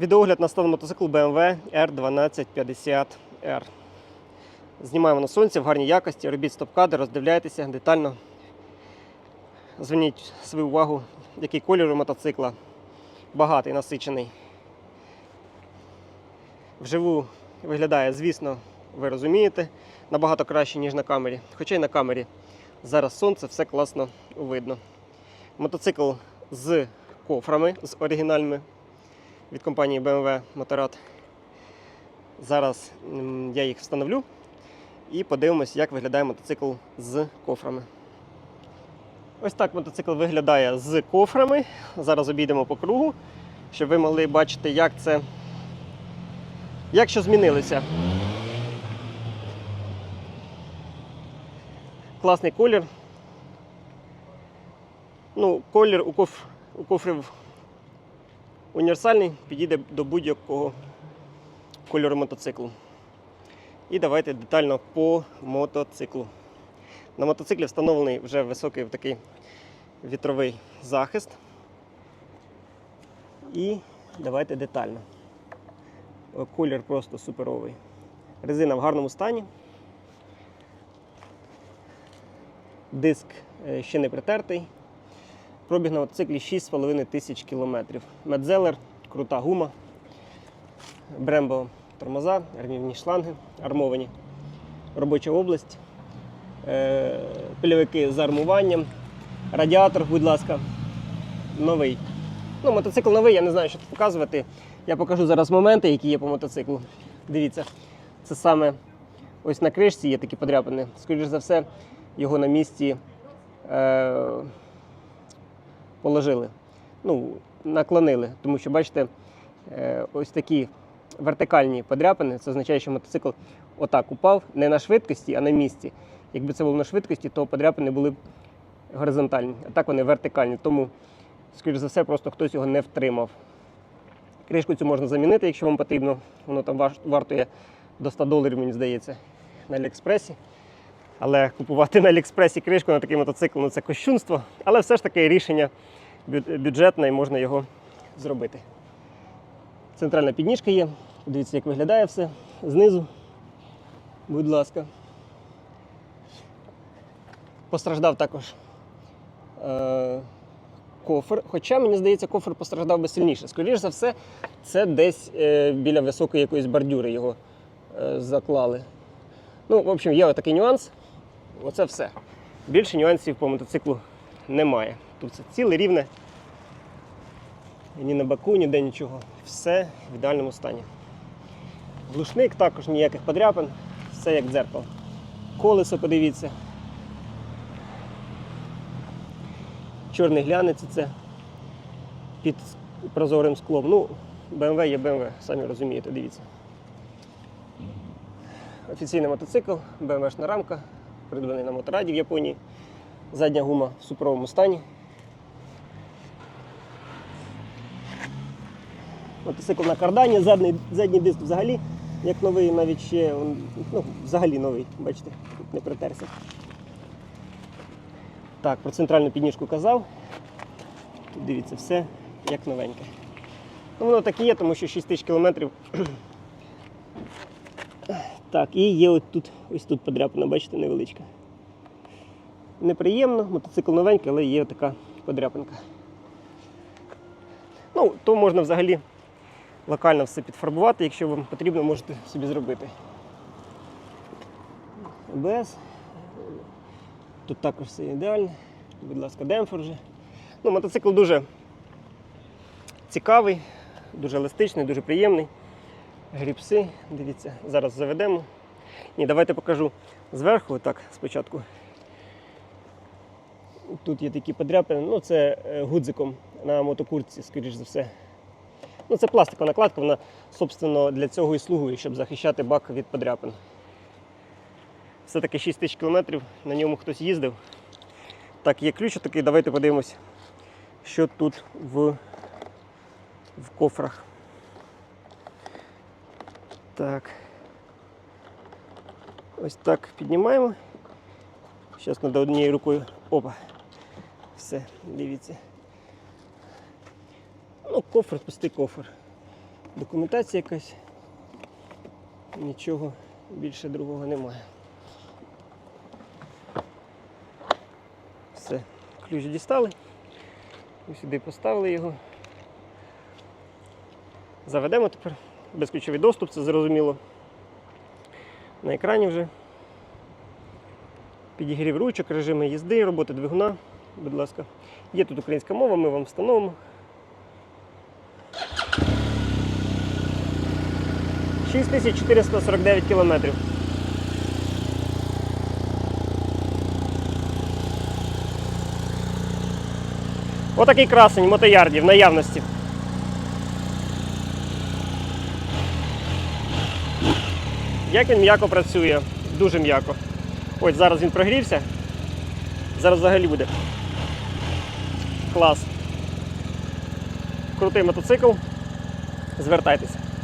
Відеогляд на стан мотоцикл BMW R1250R. Знімаємо на сонці в гарній якості, робіть стоп-кадр, роздивляйтеся детально. Зверніть свою увагу, який кольор у мотоцикла. Багатий, насичений. Вживу виглядає, звісно, ви розумієте, набагато краще, ніж на камері. Хоча й на камері зараз сонце, все класно видно. Мотоцикл з кофрами, з оригінальними від компанії BMW Motorrad. Зараз я їх встановлю і подивимось, як виглядає мотоцикл з кофрами. Ось так мотоцикл виглядає з кофрами. Зараз обійдемо по кругу, щоб ви могли бачити, як це. Як що змінилося. Класний колір. Ну, колір у, коф... у кофрів універсальний, підійде до будь-якого кольору мотоциклу. І давайте детально по мотоциклу. На мотоциклі встановлений вже високий такий вітровий захист. І давайте детально. Колір просто суперовий. Резина в гарному стані. Диск е, ще не притертий. Пробіг на мотоциклі 6,5 тисяч кілометрів. Медзелер, крута гума, Брембо тормоза, армівні шланги, армовані. Робоча область, е, пильовики з армуванням, радіатор, будь ласка, новий. Ну, мотоцикл новий, я не знаю, що тут показувати. Я покажу зараз моменти, які є по мотоциклу. Дивіться, це саме ось на кришці є такі подряпини. Скоріше за все, його на місці. Е, положили. Ну, наклонили, тому що, бачите, е, ось такі вертикальні подряпини, це означає, що мотоцикл отак упав, не на швидкості, а на місці. Якби це було на швидкості, то подряпини були б горизонтальні, а так вони вертикальні. Тому, скоріш за все, просто хтось його не втримав. Кришку цю можна замінити, якщо вам потрібно. Воно там вартує до 100 доларів, мені здається, на Аліекспресі. Але купувати на Аліекспресі кришку на такий мотоцикл ну це кощунство. Але все ж таки рішення бюджетне і можна його зробити. Центральна підніжка є. Дивіться, як виглядає все знизу. Будь ласка. Постраждав також е- кофр. Хоча, мені здається, кофр постраждав би сильніше. Скоріше за все, це десь е- біля високої якоїсь бордюри його е- заклали. Ну, в общем, є такий нюанс. Оце все. Більше нюансів по мотоциклу немає. Тут все ціле рівне. Ні на боку, ніде нічого. Все в ідеальному стані. Глушник також ніяких подряпин, все як дзеркало. Колесо, подивіться. Чорний глянець це під прозорим склом. Ну, BMW є BMW, самі розумієте, дивіться. Офіційний мотоцикл, BMW-шна рамка, придбаний на мотораді в Японії. Задня гума в супровому стані. Мотоцикл на кардані, задній, задній диск взагалі, як новий, навіть ще ну, взагалі новий, бачите, тут не притерся. Так, про центральну підніжку казав. Тут дивіться, все як новеньке. Ну, воно так і є, тому що 6 тисяч кілометрів так, і є от тут, ось тут подряпина, бачите, невеличка. Неприємно, мотоцикл новенький, але є така подряпинка. Ну, то можна взагалі локально все підфарбувати, якщо вам потрібно, можете собі зробити. ОБС. Тут також все ідеально. Будь ласка, демпфер вже. Ну, мотоцикл дуже цікавий, дуже еластичний, дуже приємний. Гріпси, дивіться, зараз заведемо. Ні, давайте покажу зверху, так, спочатку. Тут є такі подряпини, ну це е, гудзиком на мотокуртці, скоріш за все. Ну, це пластикова накладка, вона, собственно, для цього і слугує, щоб захищати бак від подряпин. Все-таки 6 тисяч кілометрів, на ньому хтось їздив. Так, є ключ такий, давайте подивимось, що тут в, в кофрах. Так. Ось так піднімаємо. Зараз треба однією рукою. Опа. Все, дивіться. Ну, кофр, пустий кофр. Документація якась. Нічого більше другого немає. Все, ключ дістали. Сюди поставили його. Заведемо тепер безключовий доступ, це зрозуміло. На екрані вже. Підігрів ручок, режими їзди, роботи двигуна. Будь ласка. Є тут українська мова, ми вам встановимо. 6449 кілометрів. Отакий красень мотоярді в наявності. Як він м'яко працює, дуже м'яко. Ось зараз він прогрівся. Зараз взагалі буде. Клас. Крутий мотоцикл. Звертайтеся.